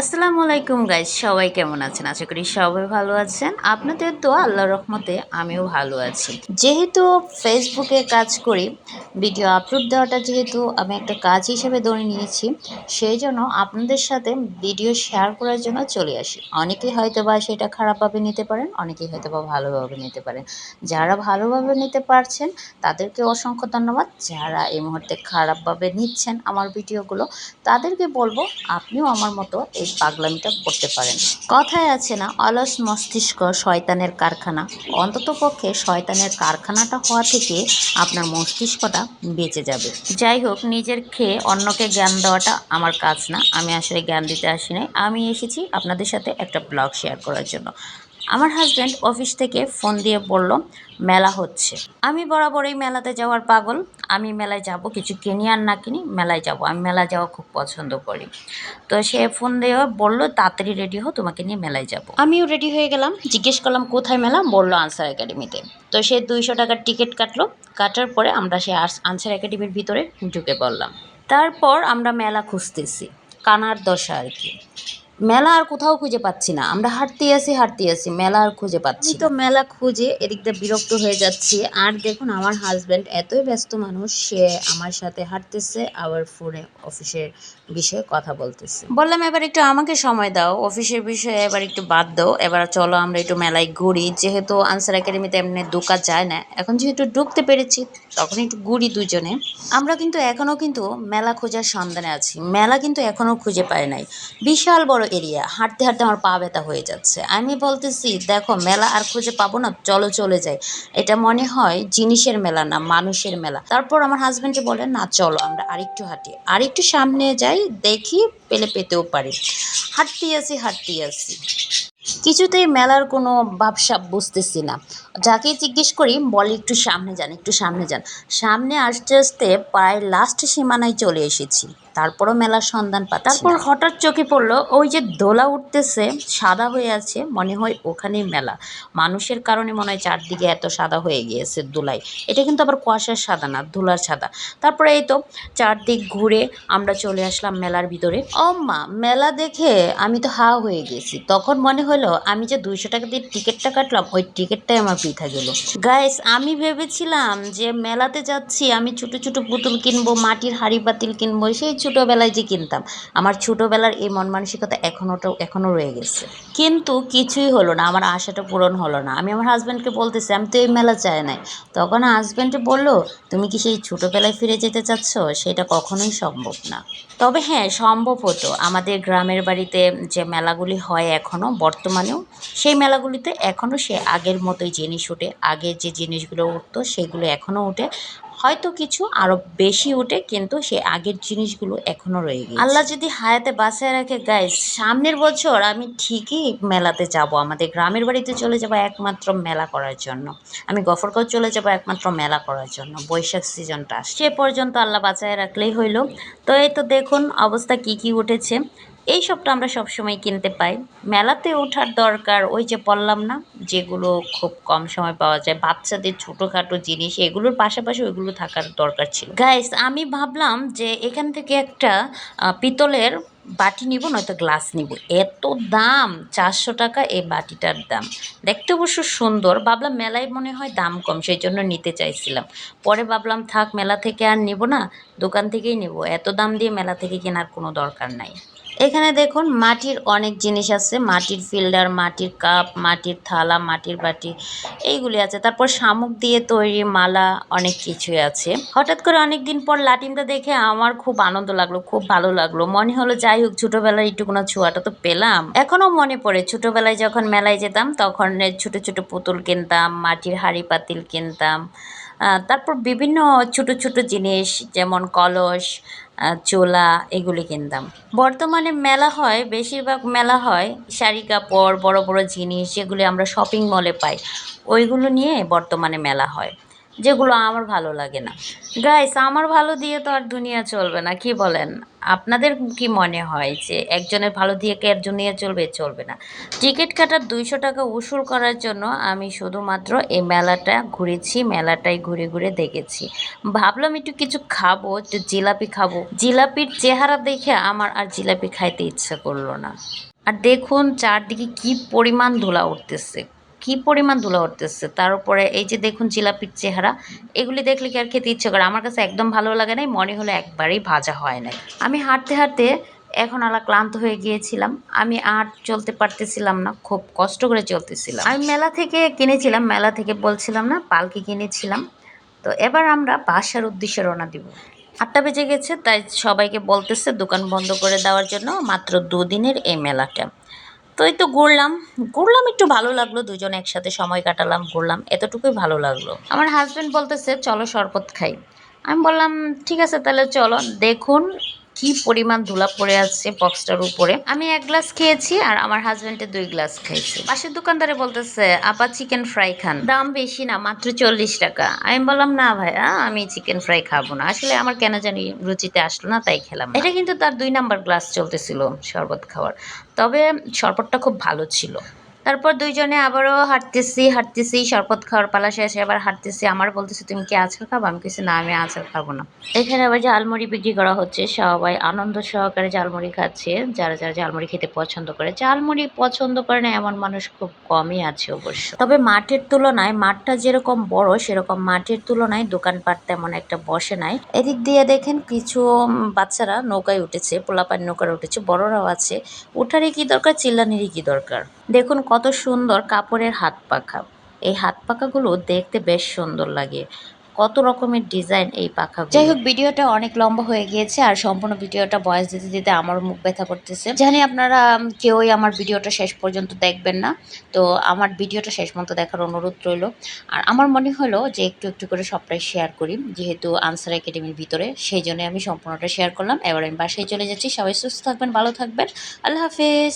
আসসালামু আলাইকুম গাইজ সবাই কেমন আছেন? আশা করি সবাই ভালো আছেন। আপনাদের তো আল্লাহ রহমতে আমিও ভালো আছি। যেহেতু ফেসবুকে কাজ করি ভিডিও আপলোড দেওয়াটা যেহেতু আমি একটা কাজ হিসেবে ধরে নিয়েছি, সেই জন্য আপনাদের সাথে ভিডিও শেয়ার করার জন্য চলে আসি। অনেকেই হয়তো বা সেটা খারাপভাবে নিতে পারেন, অনেকেই হয়তো বা ভালোভাবে নিতে পারেন। যারা ভালোভাবে নিতে পারছেন, তাদেরকে অসংখ্য ধন্যবাদ। যারা এই মুহূর্তে খারাপভাবে নিচ্ছেন আমার ভিডিওগুলো তাদেরকে বলব, আপনিও আমার মতো এই পাগলামিটা করতে পারেন। কথায় আছে না, অলস মস্তিষ্ক শয়তানের কারখানা। অন্তত পক্ষে শয়তানের কারখানাটা হওয়া থেকে আপনার মস্তিষ্কটা বেঁচে যাবে। যাই হোক, নিজের খেয়ে অন্যকে জ্ঞান দেওয়াটা আমার কাজ না। আমি আসলে জ্ঞান দিতে আসি নাই। আমি এসেছি আপনাদের সাথে একটা ব্লগ শেয়ার করার জন্য। আমার হাজব্যান্ড অফিস থেকে ফোন দিয়ে বলল, মেলা হচ্ছে। আমি বরাবর এই মেলাতে যাওয়ার পাগল। আমি মেলায় যাব, কিছু কিনি আর না কিনি, মেলায় যাব। আমি মেলায় যাওয়া খুব পছন্দ করি। তো সে ফোন দিয়ে বলল, তাড়াতাড়ি রেডি হো তোমাকে নিয়ে মেলায় যাব। আমিও রেডি হয়ে গেলাম। জিজ্ঞেস করলাম, কোথায় মেলা? বলল আনসার একাডেমিতে তো। সে দুইশো টাকার টিকিট কাটলো। কাটার পরে আমরা সে আনসার একাডেমির ভিতরে ঢুকে পড়লাম। তারপর আমরা মেলা খুঁজতেছি, কানার দশা আর কি। মেলা আর কোথাও খুঁজে পাচ্ছি না। আমরা হাঁটতে আসি হাঁটতে আসি মেলা আর খুঁজে পাচ্ছি তো মেলা খুঁজে এদিক দিয়ে বিরক্ত হয়ে যাচ্ছি। আর দেখুন আমার হাজব্যান্ড এতই ব্যস্ত মানুষ সে আমার সাথে হাঁটতেছে আবার ফোনে অফিসের বিষয়ে কথা বলতেছে। বললাম এবার একটু আমাকে সময় দাও। অফিসের বিষয়ে এবার একটু বাদ দাও। এবার চলো আমরা একটু মেলায় ঘুরি। যেহেতু আনসার একাডেমিতে এমনি ঢোকা যায় না এখন যেহেতু ঢুকতে পেরেছি তখন একটু ঘুরি দুজনে। আমরা কিন্তু এখনও কিন্তু মেলা খোঁজার সন্ধানে আছি। মেলা কিন্তু এখনও খুঁজে পাই নাই। বিশাল বড় এরিয়া। হাঁটতে হাঁটতে আমার পা ব্যথা হয়ে যাচ্ছে। আমি বলতেছি, দেখো, মেলা আর খুঁজে পাবো না, চলো চলে যাই। এটা মনে হয় জিনিসের মেলা না, মানুষের মেলা। তারপর আমার হাজব্যান্ডে বলে, না, চলো, আমরা আরেকটু হাঁটি। আরেকটু সামনে যাই, দেখি পেলে পেতেও পারি। হাঁটতে আসি হাঁটতে আসি কিছুতেই মেলার কোনো ভাবসাব বুঝতেছি না। যাকে জিজ্ঞেস করি, বলে একটু সামনে যান, একটু সামনে যান। সামনে আসতে আসতে প্রায় লাস্ট সীমানায় চলে এসেছি। তারপরও মেলার সন্ধান পা তারপর হঠাৎ চোখে পড়ল, ওই যে দোলা উঠতেছে, সাদা হয়ে আছে, মনে হয় ওখানেই মেলা। মানুষের কারণে মনে হয় চারদিকে এত সাদা হয়ে গিয়েছে দোলাই এটা কিন্তু আবার কুয়াশার সাদা না, ধুলার সাদা। তারপরে এই তো চারদিক ঘুরে আমরা চলে আসলাম মেলার ভিতরে। ও মা মেলা দেখে আমি তো হা হয়ে গেছি। তখন মনে হলো, আমি যে দুইশো টাকা দিয়ে টিকিটটা কাটলাম, ওই টিকিটটাই আমার বৃথা গেল। গাইস আমি ভেবেছিলাম যে মেলাতে যাচ্ছি, আমি ছোটো ছোটো পুতুল কিনবো, মাটির হাড়ি পাতিল কিনবো, সেই ছোটোবেলায় যে কিনতাম। আমার ছোটোবেলার এই মন মানসিকতা এখনোটাও এখনও রয়ে গেছে। কিন্তু কিছুই হলো না, আমার আশাটা পূরণ হলো না। আমি আমার হাজব্যান্ডকে বলতেছি, আমি তো এই মেলা চাই নাই। তখন হাজব্যান্ডে বলল, তুমি কি সেই ছোটোবেলায় ফিরে যেতে চাচ্ছ? সেটা কখনোই সম্ভব না। তবে হ্যাঁ সম্ভব হতো। আমাদের গ্রামের বাড়িতে যে মেলাগুলি হয় এখনও বর্তমানেও সেই মেলাগুলিতে এখনও সে আগের মতোই জিনিস ওঠে আগের যে জিনিসগুলো উঠতো সেগুলো এখনও ওঠে হয়তো কিছু আরও বেশি ওঠে কিন্তু সে আগের জিনিসগুলো এখনও রয়ে গেছে আল্লাহ যদি হায়াতে বাঁচায় রাখে গাইস সামনের বছর আমি ঠিকই মেলাতে যাব। আমাদের গ্রামের বাড়িতে চলে যাব একমাত্র মেলা করার জন্য। আমি গফরগাঁও চলে যাব একমাত্র মেলা করার জন্য। বৈশাখ সিজনটা সে পর্যন্ত আল্লাহ বাঁচায় রাখলেই হইল। তো এই তো দেখুন, অবস্থা কি কি উঠেছে। এই সবটা আমরা সবসময় কিনতে পাই। মেলাতে ওঠার দরকার ওই যে বললাম না, যেগুলো খুব কম সময় পাওয়া যায়, বাচ্চাদের ছোটোখাটো জিনিস, এগুলোর পাশাপাশি ওইগুলো থাকার দরকার ছিল। গাইস আমি ভাবলাম যে এখান থেকে একটা পিতলের বাটি নিব, নয়তো গ্লাস নিব। এত দাম, চারশো টাকা এই বাটিটার দাম। দেখতে অবশ্য সুন্দর, ভাবলাম মেলায় মনে হয় দাম কম সেই জন্য নিতে চাইছিলাম। পরে ভাবলাম থাক, মেলা থেকে আর নেব না, দোকান থেকেই নেব। এত দাম দিয়ে মেলা থেকে কেনার কোনো দরকার নাই। এখানে দেখুন মাটির অনেক জিনিস আছে, মাটির ফিল্ডার, মাটির কাপ, মাটির থালা, মাটির বাটি, এইগুলি আছে। তারপর শামুক দিয়ে তৈরি মালা, অনেক কিছুই আছে। হঠাৎ করে অনেক দিন পর লাটিমটা দেখে আমার খুব আনন্দ লাগল, খুব ভালো লাগল। মনে হলো যাই হোক, ছোটোবেলার একটুকুনা ছোঁয়াটা তো পেলাম। এখনও মনে পড়ে, ছোটোবেলায় যখন মেলায় যেতাম, তখন ছোট ছোট পুতুল কিনতাম, মাটির হাঁড়ি পাতিল কিনতাম তারপর বিভিন্ন ছোট ছোট জিনিস যেমন কলস চোলা এগুলি কিনতাম। বর্তমানে মেলা হয়, বেশিরভাগ মেলা হয় শাড়ি কাপড়, বড় বড় জিনিস যেগুলি আমরা শপিং মলে পাই, ওইগুলো নিয়ে বর্তমানে মেলা হয়। যেগুলো আমার ভালো লাগে না। গাইস আমার ভালো দিয়ে তো আর দুনিয়া চলবে না, কি বলেন? আপনাদের কি মনে হয় যে একজনের ভালো দিয়ে কে আর দুনিয়া চলবে? চলবে না। টিকিট কাটার দুইশো টাকা উসুল করার জন্য আমি শুধুমাত্র এই মেলাটা ঘুরেছি, মেলাটাই ঘুরে ঘুরে দেখেছি। ভাবলাম একটু কিছু খাব, একটু জিলাপি খাব। জিলাপির চেহারা দেখে আমার আর জিলাপি খাইতে ইচ্ছা করল না। আর দেখুন, চারদিকে কি পরিমাণ ধুলা উঠতেছে। কি পরিমাণ ধুলা উঠতেছে? তার উপরে এই যে দেখুন জিলাপির চেহারা, এগুলি দেখলে কি আর খেতে ইচ্ছে করে? আমার কাছে একদম ভালো লাগে নাই, মনে হলো একবারেই ভাজা হয় নাই। আমি হাঁটতে হাঁটতে এখন আলা ক্লান্ত হয়ে গিয়েছিলাম। আমি আর চলতে পারতেছিলাম না, খুব কষ্ট করে চলতেছিলাম। আমি মেলা থেকে কিনেছিলাম, মেলা থেকে বলছিলাম না, পালকি কিনেছিলাম। তো এবার আমরা বাসার উদ্দেশ্যে রওনা দিব। আটটা বেজে গেছে, তাই সবাইকে বলতেছে দোকান বন্ধ করে দেওয়ার জন্য মাত্র দুদিনের এই মেলাটা। তো এই তো ঘুরলাম। ঘুরলাম একটু ভালো লাগল, দুজন একসাথে সময় কাটালাম, ঘুরলাম। এতটুকুই ভালো লাগল। আমার হাজব্যান্ড বলতেছে, চলো শরবত খাই। আমি বললাম, ঠিক আছে, তাহলে চলো। দেখুন কি পরিমাণ ধুলা পড়ে আছে বক্সটার উপরে? আমি এক গ্লাস খেয়েছি আর আমার হাজবেন্ডে দুই গ্লাস খাইছে। পাশের দোকানদারে বলতেছে, আপা চিকেন ফ্রাই খান। দাম বেশি না, মাত্র চল্লিশ টাকা। আমি বললাম, না ভাইয়া আমি চিকেন ফ্রাই খাব না। আসলে আমার কেন জানি রুচিতে আসলো না, তাই খেলাম এটা কিন্তু তার দুই নাম্বার গ্লাস চলতেছিল শরবত খাওয়ার। তবে শরবতটা খুব ভালো ছিল। তারপর দুইজনে আবারও হাঁটতেছি হাঁটতেছি, শরবত খাওয়ার পালা শেষে আবার হাঁটতেছি। আমার বলতেছে, তুমি কি আচার খাব? আমি কিছু না, আমি আচার খাব না। এখানে আবার ঝালমুড়ি বিক্রি করা হচ্ছে, সবাই আনন্দ সহকারে ঝালমুড়ি খাচ্ছে, যারা যারা ঝালমুড়ি খেতে পছন্দ করে ঝালমুড়ি পছন্দ করে না, এমন মানুষ খুব কমই আছে অবশ্য। তবে মাঠের তুলনায়, মাঠটা যেরকম বড়, সেরকম মাঠের তুলনায় দোকানপাট তেমন একটা বসে নাই। এদিক দিয়ে দেখেন, কিছু বাচ্চারা নৌকায় উঠেছে, পোলাপান নৌকায় উঠেছে, বড়রাও আছে। উঠারই কি দরকার, চিল্লানিরই কি দরকার? দেখুন কত সুন্দর কাপড়ের হাত পাখা এই হাত পাখাগুলো দেখতে বেশ সুন্দর লাগে। কত রকমের ডিজাইন এই পাখা যাই হোক, ভিডিওটা অনেক লম্বা হয়ে গিয়েছে আর সম্পূর্ণ ভিডিওটা বয়স দিতে দিতে আমার মুখ ব্যথা করতেছে। জানি আপনারা কেউই আমার ভিডিওটা শেষ পর্যন্ত দেখবেন না, তো আমার ভিডিওটা শেষ পর্যন্ত দেখার অনুরোধ রইল। আর আমার মনে হলো যে একটু একটু করে সবটাই শেয়ার করি, যেহেতু আনসার একাডেমির ভিতরে, সেই জন্য আমি সম্পূর্ণটা শেয়ার করলাম। এবার আমি বাসায় চলে যাচ্ছি। সবাই সুস্থ থাকবেন, ভালো থাকবেন। আল্লাহ হাফেজ